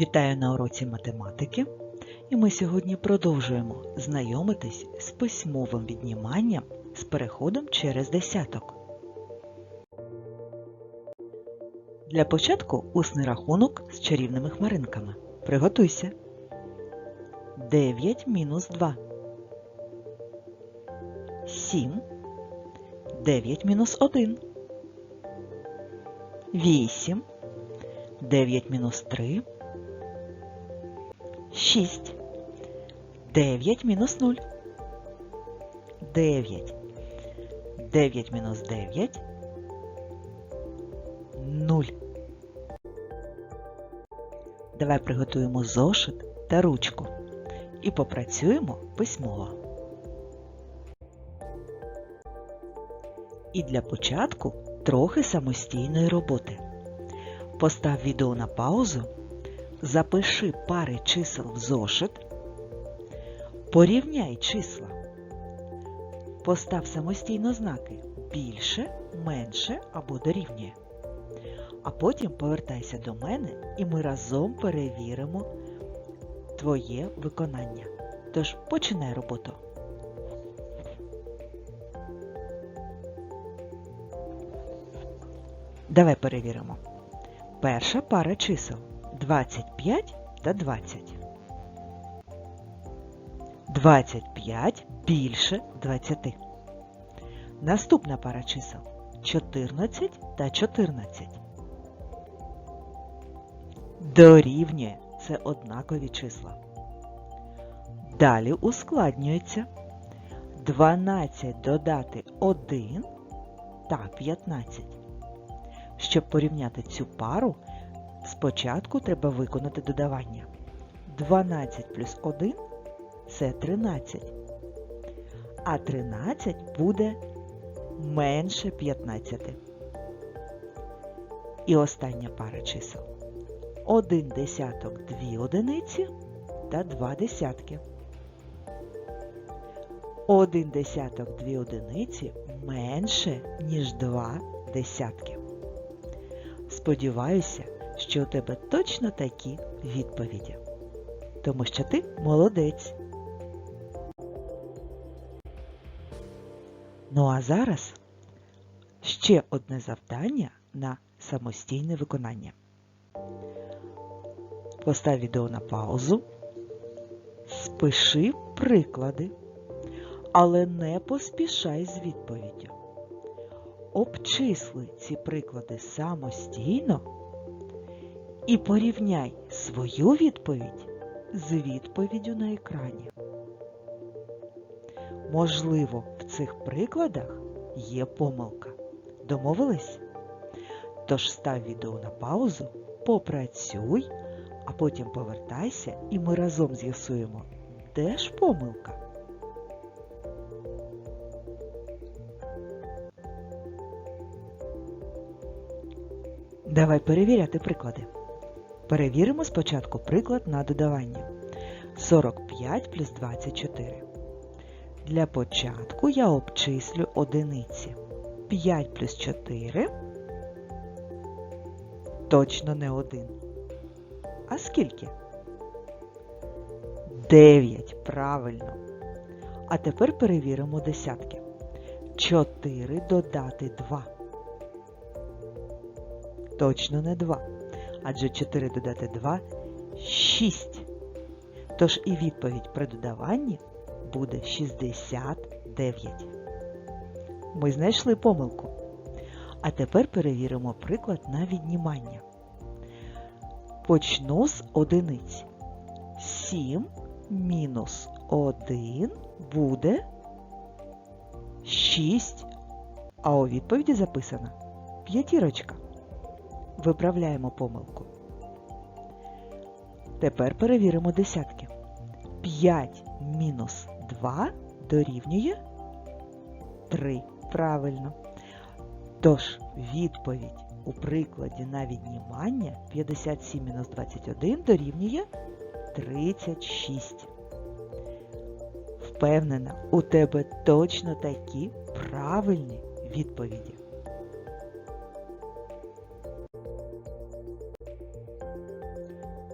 Вітаю на уроці математики, і ми сьогодні продовжуємо знайомитись з письмовим відніманням з переходом через десяток. Для початку усний рахунок з чарівними хмаринками. Приготуйся. 9 мінус 2. 7. 9 мінус 1. 8. 9 мінус 3. 6. 9 мінус 0. 9. 9 мінус 9. 0. Давай приготуємо зошит та ручку і попрацюємо письмово. І для початку трохи самостійної роботи. Постав відео на паузу Запиши пари чисел в зошит. Порівняй числа. Постав самостійно знаки більше, менше або дорівнює. А потім повертайся до мене і ми разом перевіримо твоє виконання. Тож починай роботу. Давай перевіримо. Перша пара чисел. 25 та 20. 25 більше 20. Наступна пара чисел 14 та 14. Дорівнює це однакові числа. Далі ускладнюється 12 додати 1 та 15. Щоб порівняти цю пару, Спочатку треба виконати додавання. 12 плюс 1 це 13. А 13 буде менше 15. І остання пара чисел. 1 десяток 2 одиниці та 2 десятки. 1 десяток 2 одиниці менше, ніж 2 десятки. Сподіваюся, що у тебе точно такі відповіді. Тому що ти молодець. Ну а зараз ще одне завдання на самостійне виконання. Постав відео на паузу, спиши приклади, але не поспішай з відповіддю. Обчисли ці приклади самостійно і порівняй свою відповідь з відповіддю на екрані. Можливо, в цих прикладах є помилка. Домовились? Тож став відео на паузу, попрацюй, а потім повертайся і ми разом з'ясуємо, де ж помилка. Давай перевіряти приклади. Перевіримо спочатку приклад на додавання. 45 плюс 24. Для початку я обчислю одиниці. 5 плюс 4 точно не 1. А скільки? 9. Правильно. А тепер перевіримо десятки. 4 додати 2. Точно не 2 адже 4 додати 2 6. Тож і відповідь при додаванні буде 69. Ми знайшли помилку. А тепер перевіримо приклад на віднімання. Почну з одиниць. 7 мінус 1 буде 6. А у відповіді записана п'ятірочка. Виправляємо помилку. Тепер перевіримо десятки. 5 мінус 2 дорівнює 3. Правильно. Тож, відповідь у прикладі на віднімання 57 мінус 21 дорівнює 36. Впевнена, у тебе точно такі правильні відповіді.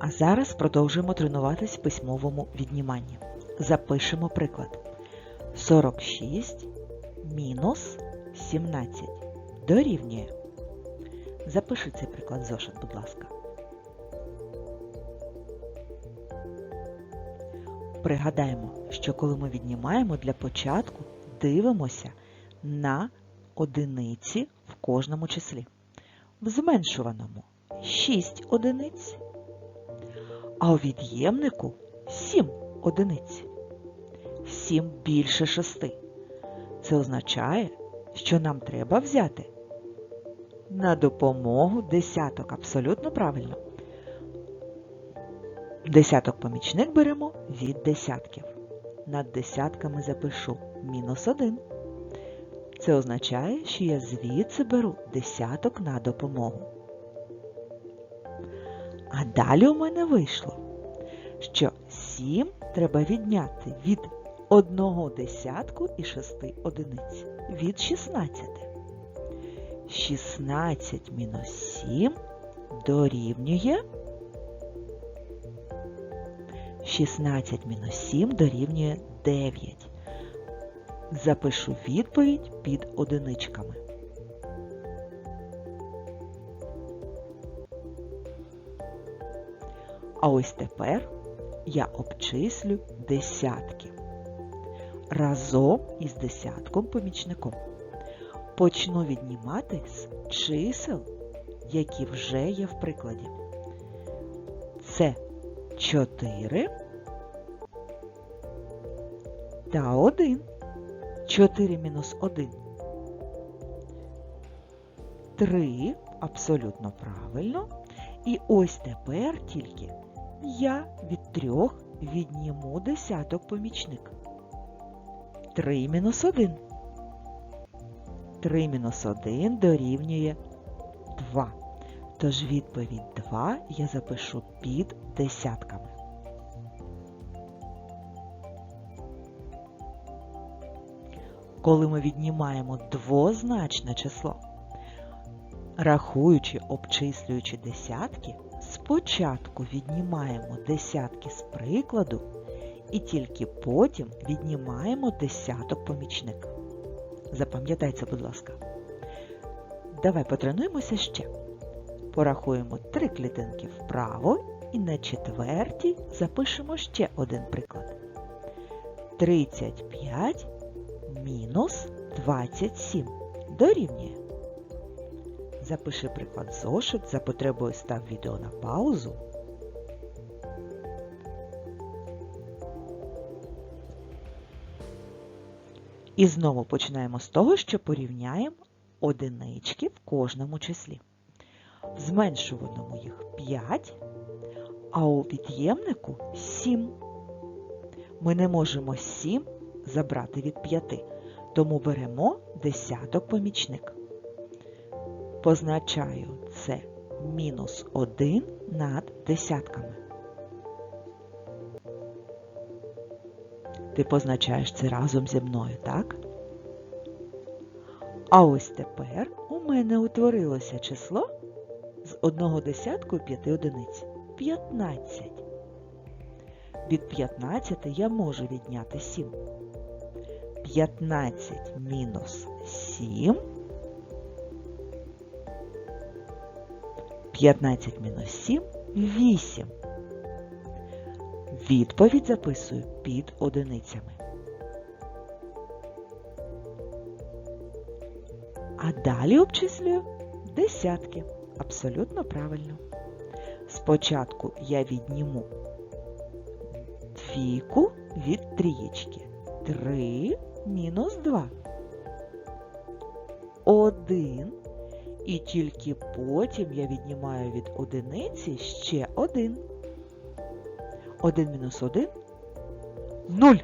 А зараз продовжуємо тренуватись в письмовому відніманні. Запишемо приклад. 46 мінус 17 дорівнює. Запиши цей приклад зошит, будь ласка. Пригадаємо, що коли ми віднімаємо для початку, дивимося на одиниці в кожному числі. В зменшуваному 6 одиниць, а у від'ємнику 7 одиниць. 7 більше 6. Це означає, що нам треба взяти на допомогу десяток. Абсолютно правильно. Десяток помічник беремо від десятків. Над десятками запишу мінус 1. Це означає, що я звідси беру десяток на допомогу. А далі у мене вийшло, що 7 треба відняти від одного десятку і 6 одиниць від 16. 16 мінус 7 дорівнює 16 мінус 7 дорівнює 9. Запишу відповідь під одиничками. А ось тепер я обчислю десятки разом із десятком помічником. Почну віднімати з чисел, які вже є в прикладі. Це 4 та 1. 4 мінус 1. 3. Абсолютно правильно. І ось тепер тільки я від трьох відніму десяток помічник. 3 мінус 1. 3 мінус 1 дорівнює 2. Тож відповідь 2 я запишу під десятками. Коли ми віднімаємо двозначне число, рахуючи, обчислюючи десятки, спочатку віднімаємо десятки з прикладу і тільки потім віднімаємо десяток помічник. Запам'ятайте, будь ласка. Давай потренуємося ще. Порахуємо три клітинки вправо і на четвертій запишемо ще один приклад. 35 мінус 27 дорівнює. Запиши приклад зошит, за потребою став відео на паузу. І знову починаємо з того, що порівняємо одинички в кожному числі. В зменшуваному їх 5, а у від'ємнику 7. Ми не можемо 7 забрати від 5, тому беремо десяток помічник. Позначаю це мінус 1 над десятками. Ти позначаєш це разом зі мною, так? А ось тепер у мене утворилося число з одного десятку і п'яти одиниць. 15. Від 15 я можу відняти 7. 15 мінус 7. 15 мінус 7 8. Відповідь записую під одиницями. А далі обчислюю десятки. Абсолютно правильно. Спочатку я відніму двійку від трієчки. 3 мінус 2. 1. І тільки потім я віднімаю від одиниці ще 1. 1 мінус 1 – 0.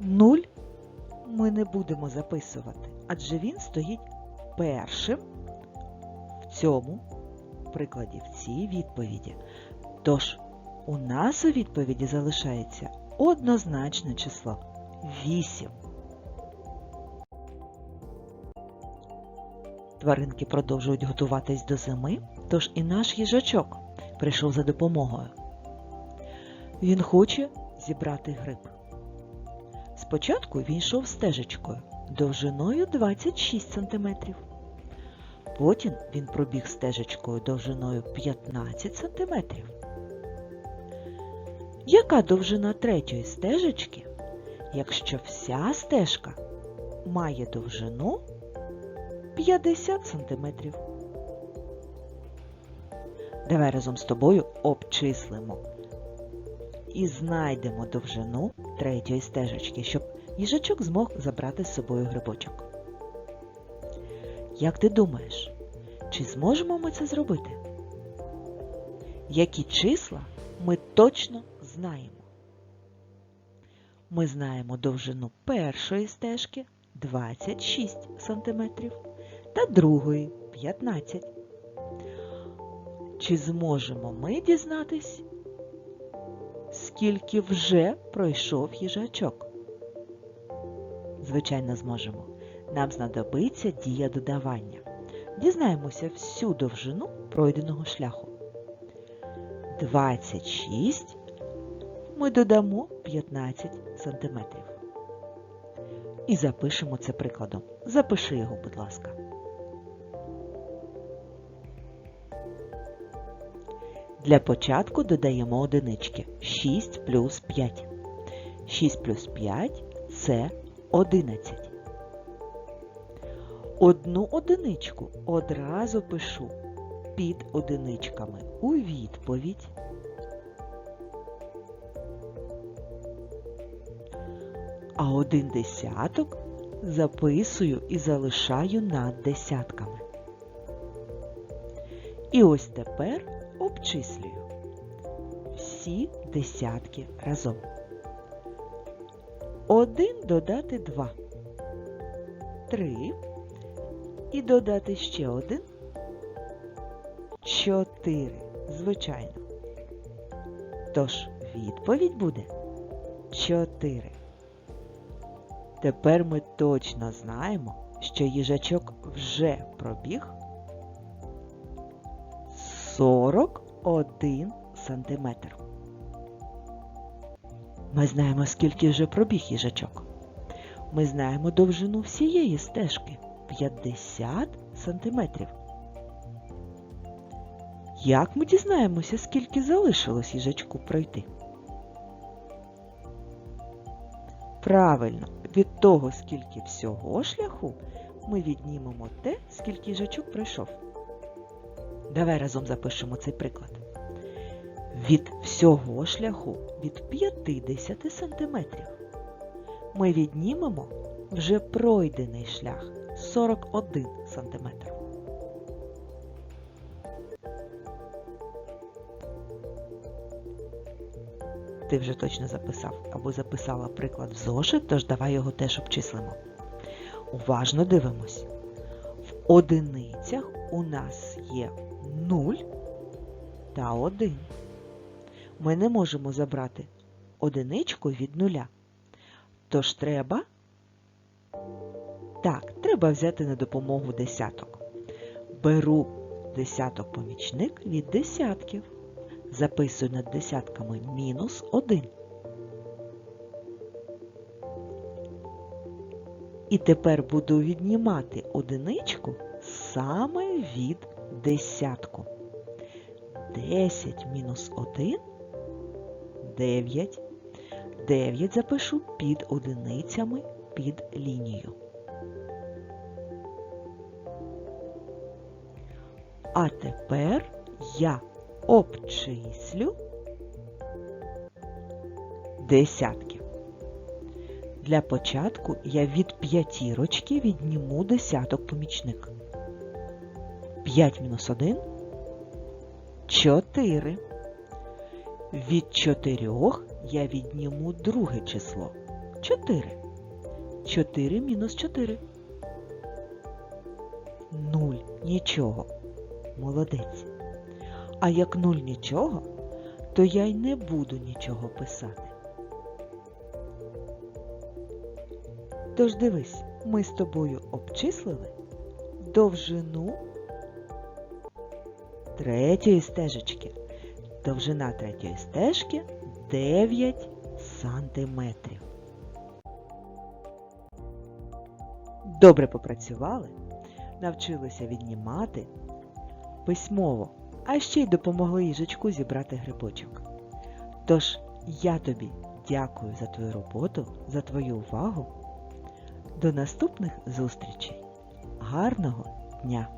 0 ми не будемо записувати, адже він стоїть першим в цьому прикладі, в цій відповіді. Тож, у нас у відповіді залишається однозначне число 8. Тваринки продовжують готуватись до зими, тож і наш їжачок прийшов за допомогою. Він хоче зібрати гриб. Спочатку він йшов стежечкою довжиною 26 см. Потім він пробіг стежечкою довжиною 15 см. Яка довжина третьої стежечки, якщо вся стежка має довжину 50 см? Давай разом з тобою обчислимо і знайдемо довжину третьої стежечки, щоб їжачок змог забрати з собою грибочок. Як ти думаєш, чи зможемо ми це зробити? Які числа ми точно знаємо? Ми знаємо довжину першої стежки 26 см та другої 15 Чи зможемо ми дізнатись, скільки вже пройшов їжачок? Звичайно, зможемо. Нам знадобиться дія додавання. Дізнаємося всю довжину пройденого шляху. 26 ми додамо 15 см. І запишемо це прикладом. Запиши його, будь ласка. Для початку додаємо одинички 6 плюс 5. 6 плюс 5 це 11. Одну одиничку одразу пишу під одиничками у відповідь. А один десяток записую і залишаю над десятками. І ось тепер обчислюю всі десятки разом. Один додати два. Три. І додати ще один. Чотири. Звичайно. Тож відповідь буде чотири. Тепер ми точно знаємо, що їжачок вже пробіг 41 сантиметр. Ми знаємо, скільки вже пробіг їжачок. Ми знаємо довжину всієї стежки 50 сантиметрів. Як ми дізнаємося, скільки залишилось їжачку пройти? Правильно, від того, скільки всього шляху, ми віднімемо те, скільки їжачок пройшов. Давай разом запишемо цей приклад. Від всього шляху від 50 сантиметрів ми віднімемо вже пройдений шлях 41 сантиметр. Ти вже точно записав або записала приклад в зошит, тож давай його теж обчислимо. Уважно дивимось. В одиницях у нас є 0 та 1. Ми не можемо забрати одиничку від нуля. Тож треба, так, треба взяти на допомогу десяток. Беру десяток помічник від десятків. Записую над десятками мінус 1. І тепер буду віднімати одиничку саме від десятку. 10 мінус 1 9. 9 запишу під одиницями під лінію. А тепер я обчислю десятки. Для початку я від п'ятірочки відніму десяток помічник. 5 мінус 1 – 4. Від чотирьох я відніму друге число. 4. 4 мінус 4. 0. Нічого. Молодець. А як 0 нічого, то я й не буду нічого писати. Тож дивись, ми з тобою обчислили довжину третьої стежечки. Довжина третьої стежки 9 сантиметрів. Добре попрацювали, навчилися віднімати письмово, а ще й допомогли їжачку зібрати грибочок. Тож я тобі дякую за твою роботу, за твою увагу. До наступних зустрічей. Гарного дня!